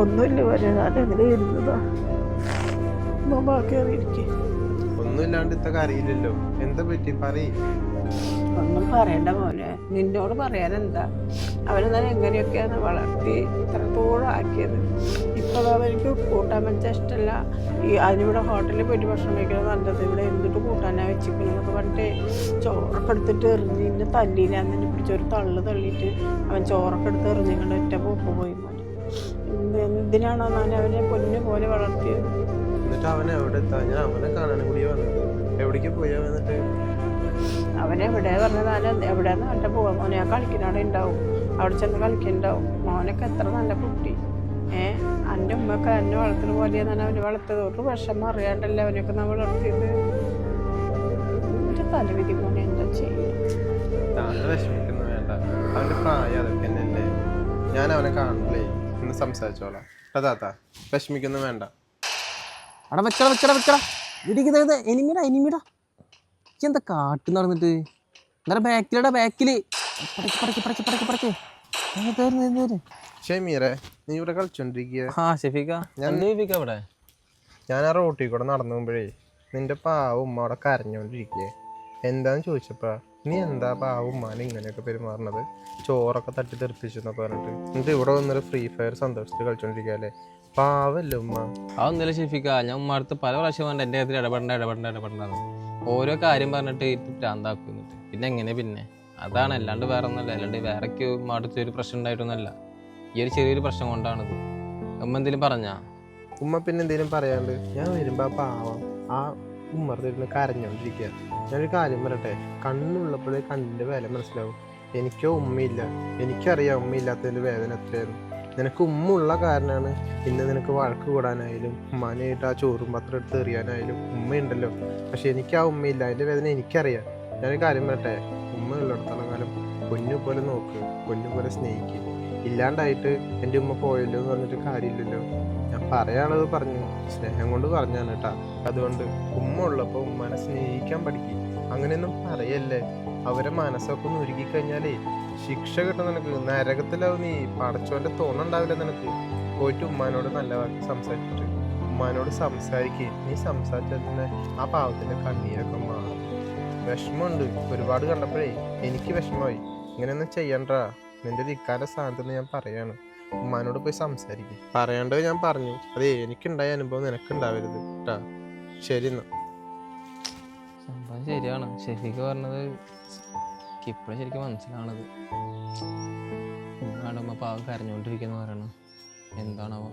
ഒന്നുമില്ല വരെ. ഞാൻ എങ്ങനെ ഇരുന്നതാ. ഉമ്മ ബാക്കി അറിയിരിക്കും ഒന്നുമില്ലാണ്ട് ഇത്തൊക്കെ അറിയില്ലല്ലോ എന്താ പറ്റി? പറ ഒന്നും പറയണ്ട മോനെ. നിന്നോട് പറയാൻ എന്താ അവനെന്നാൽ എങ്ങനെയൊക്കെയാണ് വളർത്തി ഇത്രത്തോളം ആക്കിയത്? ഇപ്പോൾ അവർക്ക് കൂട്ടാൻ വെച്ച ഇഷ്ടമല്ല ഈ അതിനിവിടെ ഹോട്ടലിൽ പോയിട്ട് ഭക്ഷണം കഴിക്കുന്നത് നല്ലത്. ഇവിടെ എന്തിട്ട് കൂട്ടാനാ വെച്ചിരിക്കണമെന്നൊക്കെ പറഞ്ഞിട്ട് ചോറൊക്കെ എടുത്തിട്ട് എറിഞ്ഞ് ഇന്നെ തല്ലിയില്ല എന്നെ പിടിച്ചൊരു തള്ളു തള്ളിയിട്ട് അവൻ ചോറൊക്കെ എടുത്ത് എറിഞ്ഞിങ്ങനെ ഒറ്റ പോക്ക് പോയി. മോനെ എന്തിനാണോ ഞാൻ അവനെ പൊന്നു പോലെ വളർത്തിയത്? എന്നിട്ട് അവൻ എവിടെ ഞാൻ അവനെ കാണാൻ കൂടി വന്നത്. എവിടേക്ക് പോയാ വന്നിട്ട് അവനെ എവിടെ? പറഞ്ഞാലും എവിടെയാന്ന് അവന്റെ പോവാ മോനെ ആ കളിക്കുന്നവിടെ ഉണ്ടാവും അവിടെ ചെന്ന് കളിക്കുന്നുണ്ടാവും മോനൊക്കെ എത്ര നല്ല കുട്ടി. ഏ എന്റെ ഉമ്മയൊക്കെ എന്നെ വളർത്തുന്ന പോലെയാണ് അവന് വളർത്തത് ഒരു വിഷമം അറിയാണ്ടല്ലേ അവനൊക്കെ നമ്മൾ വളർത്തിയത്. ഒരു തലവിധി മോനെ എന്താ ചെയ്യുക ഞാൻ അവനെ കാണില്ലേ ഇന്ന് സംസാരിച്ചോളാം അതാത്ത വിഷമിക്കൊന്നും വേണ്ട. അട വെക്കട വെക്കട വെക്കട ഇടിക്കുന്നത് എനിമിടാ എനിമിടാ. എന്താ കാട്ട് നടന്നിട്ട്? അങ്ങനെ ബാക്കിലടാ ബാക്കിൽ പടക്ക് പടക്ക് പടക്ക് പടക്ക് പടക്ക്. ഷമീറെ നീ ഇവിടെ കളിച്ചോണ്ടിരിക്കുക ഞാൻ ആ റോട്ടിൽ കൂടെ നടന്നു പോകുമ്പോഴേ നിന്റെ പാവ ഉമ്മ അവിടെ കരഞ്ഞോണ്ടിരിക്കേ എന്താന്ന് ചോദിച്ചപ്പാ നീ എന്താ പാവ മാന ഇങ്ങനെയൊക്കെ പെരുമാറുന്നത്? ചോറൊക്കെ തട്ടി തെറിപ്പിച്ചു എന്നൊക്കെ പറഞ്ഞിട്ട്. എന്നിട്ട് ഇവിടെ വന്നൊരു ഫ്രീ ഫയർ സന്തോഷത്തിൽ കളിച്ചോണ്ടിരിക്കല്ലേ പാവല്ലേ ഉമ്മ. അതൊന്നുമില്ല ഷെഫിക്ക ഞാൻ ഉമ്മാടുത്ത് പല പ്രാവശ്യം പറഞ്ഞിട്ട് എന്റെ കാര്യത്തിൽ ഇടപെടേണ്ട ഇടപെടേണ്ട ഇടപെടേണ്ടത് ഓരോ കാര്യം പറഞ്ഞിട്ട് ഭ്രാന്താക്കും എന്നിട്ട്. പിന്നെ എങ്ങനെ പിന്നെ? അതാണ് അല്ലാണ്ട് വേറെ ഒന്നല്ല അല്ലാണ്ട് വേറെക്ക് ഉമ്മാടുത്ത് ഒരു പ്രശ്നം ഉണ്ടായിട്ടൊന്നുമല്ല. ഈ ഒരു ചെറിയൊരു പ്രശ്നം കൊണ്ടാണിത്. ഉമ്മ എന്തെങ്കിലും പറഞ്ഞാ? ഉമ്മ പിന്നെ എന്തെങ്കിലും പറയാണ്ട്? ഞാൻ വരുമ്പോ ആ പാവം ആ ഉമ്മർത്തിരുന്ന് കരഞ്ഞോണ്ടിരിക്കുക. ഞാനൊരു കാര്യം പറയട്ടെ? കണ്ണുള്ളപ്പോഴേ കണ്ണിന്റെ വില മനസ്സിലാവും. എനിക്കോ ഉമ്മയില്ല. എനിക്കറിയാം ഉമ്മയില്ലാത്തതിന്റെ വേദന എത്രയായിരുന്നു നിനക്ക് ഉമ്മ ഉള്ള കാരണമാണ് ഇന്ന് നിനക്ക് വഴക്ക് കൂടാനായാലും ഉമ്മാനായിട്ട് ആ ചോറും പത്രം എടുത്ത് എറിയാനായാലും ഉമ്മയുണ്ടല്ലോ. പക്ഷെ എനിക്ക് ആ ഉമ്മയില്ല. അതിന്റെ വേദന എനിക്കറിയാം. ഞാനൊരു കാര്യം പറയട്ടെ? ഉമ്മ ഉള്ളിടത്തോളം കാലം പൊന്നു പോലെ നോക്ക് പൊന്നു പോലെ സ്നേഹിക്കും. ഇല്ലാണ്ടായിട്ട് എന്റെ ഉമ്മ പോയല്ലോ എന്ന് പറഞ്ഞിട്ട് കാര്യമില്ലല്ലോ. പറയാനുള്ളത് പറഞ്ഞു. സ്നേഹം കൊണ്ട് പറഞ്ഞാണ് കേട്ടാ അതുകൊണ്ട് ഉമ്മ ഉള്ളപ്പോൾ ഉമ്മനെ സ്നേഹിക്കാൻ പഠിക്കും. അങ്ങനെയൊന്നും പറയല്ലേ? അവരെ മനസ്സൊക്കെ ഒന്ന് ഒരുക്കി കഴിഞ്ഞാലേ ശിക്ഷ കിട്ടും നിനക്ക്. നരകത്തിലാവും നീ. പടച്ചോന്റെ തോന്നുണ്ടാവില്ല നിനക്ക്. പോയിട്ട് ഉമ്മാനോട് നല്ല വാക്ക് സംസാരിച്ചിട്ട് ഉമ്മാനോട് സംസാരിക്കുക നീ സംസാരിച്ചാൽ തന്നെ ആ പാവത്തിന്റെ കണ്ണീരൊക്കെ മാറും. വിഷമമുണ്ട്. ഒരുപാട് കണ്ടപ്പോഴേ എനിക്ക് വിഷമമായി. ഇങ്ങനെയൊന്നും ചെയ്യണ്ടാ നിന്റെ ദിക്കാന്റെ സ്ഥാനത്ത് ഞാൻ പറയാണ്. ഉമ്മാനോട് പോയി സംസാരിക്കും. പറയേണ്ടത് ഞാൻ പറഞ്ഞു. അതെ എനിക്കുണ്ടായ അനുഭവം നിനക്കുണ്ടാവരുത് കേട്ടാ ശരി സംഭവം ശരിയാണ്. ഷെഫീക്ക് പറഞ്ഞത് ഇപ്പോഴും ശരിക്കും മനസ്സിലാണത് ഉമ്മ പാവം കരഞ്ഞോണ്ടിരിക്കുന്ന പറയണം. എന്താണാവോ?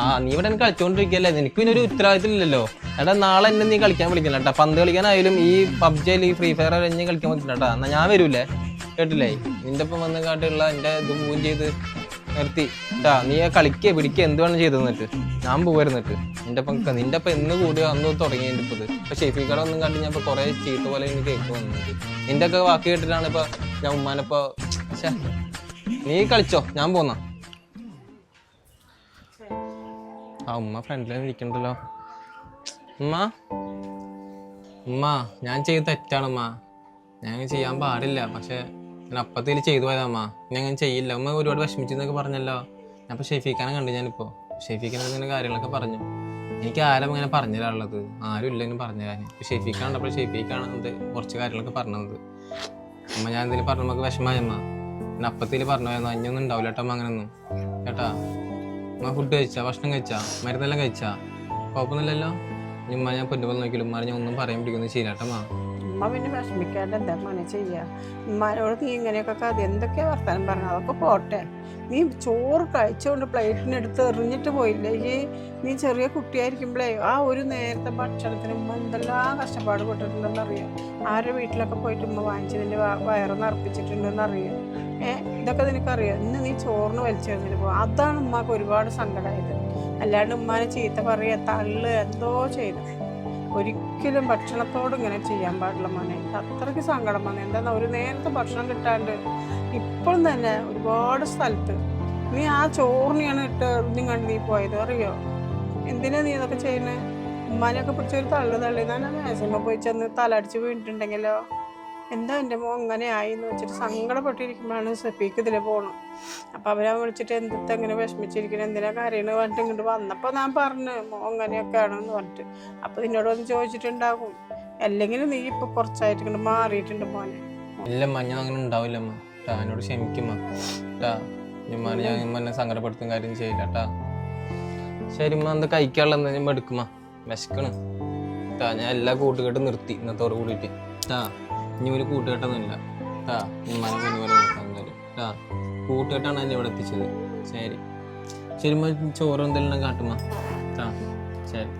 ആ നീ ഇവിടെ കളിച്ചോണ്ടിരിക്കല്ലേ? നിനക്ക് പിന്നെ ഒരു ഉത്തരവാദിത്തം ഇല്ലല്ലോ എടാ നാളെ എന്നെ നീ കളിക്കാൻ വിളിക്കില്ല കേട്ടാ പന്ത് കളിക്കാനായാലും ഈ പബ്ജി അല്ലെങ്കിൽ ഫ്രീ ഫയർ അല്ലെങ്കിൽ കളിക്കാൻ പറ്റില്ല എന്നാ ഞാൻ വരൂലേ കേട്ടില്ലേ? നിന്റെ ഒപ്പം വന്ന് കാട്ടുള്ള എന്റെ ഇത് മൂവ് ചെയ്ത് നിർത്തി. കേട്ടാ നീ കളിക്കുക പിടിക്കുക എന്ത് വേണം ചെയ്ത് നിന്നിട്ട് ഞാൻ പോവായിരുന്നിട്ട് നിന്റെ ഒപ്പം നിന്റെ ഒപ്പം എന്ന് കൂടി അന്ന് തുടങ്ങി എന്റെ ഇപ്പത്. ഇപ്പൊ ഷെഫീക്കട ഒന്നും കണ്ട് ഞാൻ ഇപ്പൊ കുറെ ചീത്ത പോലെ എനിക്ക് കേക്ക് വന്നത് നിന്റെ ഒക്കെ വാക്ക് കേട്ടിട്ടാണ് ഇപ്പൊ ഞാൻ ഉമ്മാനിപ്പോ നീ കളിച്ചോ ഞാൻ പോന്നാ. ആ ഉമ്മ ഫ്രണ്ടിൽ ഇരിക്കണ്ടല്ലോ ഉമ്മ? ഉമ്മ ഞാൻ ചെയ്ത് തെറ്റാണ് ഉമ്മ. ഞാൻ ചെയ്യാൻ പാടില്ല പക്ഷെ ഞാൻ അപ്പത്തിൽ ചെയ്തു പോയതാ അമ്മ. ഞാൻ അങ്ങനെ ചെയ്യില്ല. അമ്മ ഒരുപാട് വിഷമിച്ചെന്നൊക്കെ പറഞ്ഞല്ലോ. ഞാൻ ഇപ്പൊ ഷെഫീഖാനെ കണ്ടു ഞാനിപ്പോ. ഷെഫീഖിനെ ഇങ്ങനെ കാര്യങ്ങളൊക്കെ പറഞ്ഞു. എനിക്ക് ആരും അങ്ങനെ പറഞ്ഞു തരാനുള്ളത് ആരും ഇല്ലെങ്കിലും പറഞ്ഞു തരാൻ ഇപ്പൊ ഷെഫീഖാൻ കണ്ടപ്പോൾ ഷെഫീഖാണ് ഇത് കുറച്ച് കാര്യങ്ങളൊക്കെ പറഞ്ഞത്. അമ്മ ഞാൻ എന്തെങ്കിലും പറഞ്ഞു നമുക്ക് വിഷമായി അമ്മ. ഞാൻ അപ്പത്തിൽ പറഞ്ഞു പോയതാ അഞ്ഞൊന്നും ഉണ്ടാവില്ല കേട്ടോ അമ്മ അങ്ങനെയൊന്നും കേട്ടാ അമ്മ ഫുഡ് കഴിച്ചാ? ഭക്ഷണം കഴിച്ചാ? മരുന്നെല്ലാം കഴിച്ചാ? കുഴപ്പമൊന്നുമില്ലല്ലോ? ഉമ്മ ഞാൻ പൊന്നുപോലെ നോക്കിയാലും ഉമ്മ ഞാൻ ഒന്നും പറയാൻ പിടിക്കുന്നത് ശരിയാട്ടമ്മ ഉമ്മ പിന്നെ വിഷമിക്കാണ്ട് എന്താ മോനെ ചെയ്യുക ഉമ്മാരോട് നീ ഇങ്ങനെയൊക്കെ കഥ എന്തൊക്കെയാ വർത്താനം പറഞ്ഞത് അതൊക്കെ പോട്ടെ. നീ ചോറ് കഴിച്ചുകൊണ്ട് പ്ലേറ്റിനെടുത്ത് എറിഞ്ഞിട്ട് പോയില്ലേ? ഈ നീ ചെറിയ കുട്ടിയായിരിക്കുമ്പോഴേ ആ ഒരു നേരത്തെ ഭക്ഷണത്തിന് ഉമ്മ എന്തെല്ലാം കഷ്ടപ്പാട് പെട്ടിട്ടുണ്ടെന്നറിയാം? ആരുടെ വീട്ടിലൊക്കെ പോയിട്ട് ഉമ്മ വാങ്ങിച്ചതിന്റെ വയറ് നിറപ്പിച്ചിട്ടുണ്ടെന്നറിയാം ഏ ഇതൊക്കെ നിനക്കറിയാം? ഇന്ന് നീ ചോറിന് വലിച്ചെറിഞ്ഞിട്ട് പോകും അതാണ് ഉമ്മാക്ക് ഒരുപാട് സങ്കടമായത് അല്ലാണ്ട് ഉമ്മാനെ ചീത്ത പറയുക തള്ളു എന്തോ ചെയ്തു. ഒരിക്കലും ഭക്ഷണത്തോട് ഇങ്ങനെ ചെയ്യാൻ പാടില്ല മോനെ. അത്രയ്ക്ക് സങ്കടം വന്നു. എന്താ ഒരു നേരത്തെ ഭക്ഷണം കിട്ടാണ്ട് ഇപ്പോഴും തന്നെ ഒരുപാട് സ്ഥലത്ത് നീ ആ ചോറിനെയാണ് ഇട്ട് എറിഞ്ഞും കണ്ട് നീ പോയത് അറിയോ? എന്തിനാ നീ ഇതൊക്കെ ചെയ്യുന്നത് ഉമ്മാനെയൊക്കെ പിടിച്ചൊരു തള്ളു തള്ളി ആ മേശമ്മ പോയി ചെന്ന് തലടിച്ച് വീണിട്ടുണ്ടെങ്കിലോ? എന്താ എന്റെ മോൻ ഇങ്ങനെ ആയി എന്ന് വെച്ചിട്ട് സങ്കടപ്പെട്ടിരിക്കുമ്പോഴാണ് സഫീക്ക് ഇതിൽ പോകണം അപ്പം അവരെ വിളിച്ചിട്ട് എന്തിട്ട് എങ്ങനെ വിഷമിച്ചിരിക്കണം എന്തിനാ കാര്യങ്ങൾ പറഞ്ഞിട്ട് ഇങ്ങോട്ട് വന്നപ്പോൾ ഞാൻ പറഞ്ഞു മോൻ ഇങ്ങനെയൊക്കെ ആണെന്ന് പറഞ്ഞിട്ട്. അപ്പോൾ നിന്നോട് വന്ന് ചോദിച്ചിട്ടുണ്ടാകും. അല്ലെങ്കിൽ നീ ഇപ്പോൾ കുറച്ചായിട്ട് ഇങ്ങോട്ട് മാറിയിട്ടുണ്ട് മോനെ. ഇല്ലമ്മ ഞാൻ അങ്ങനെ ഉണ്ടാവില്ലമ്മ ടാ എന്നോട് ക്ഷമിക്കുമ്മ ഞാൻ ഞാൻ എന്നെ സങ്കടപ്പെടുത്തും കാര്യം ചെയ്യില്ല ട്ടാ. ശരി എന്താ കഴിക്കാനുള്ള ഞാൻ എടുക്കുമ്മ. വിശക്കണ്. ഞാൻ എല്ലാ കൂട്ടുകെട്ടും നിർത്തി. ഇന്നത്തോട് കൂടിയിട്ട്. ട്ടാ. ഇനി ഒരു കൂട്ടുകെട്ടൊന്നുമില്ല. ആ ഉമ്മാനെ കുഞ്ഞു പോലെ നോക്കാൻ എന്തായാലും ആ കൂട്ടുകെട്ടാണ് എന്നെ ഇവിടെ എത്തിച്ചത്. ശരി. ശരി ചോറ് എന്തെല്ലാം കാട്ടുമ്മ? ആ ശരി.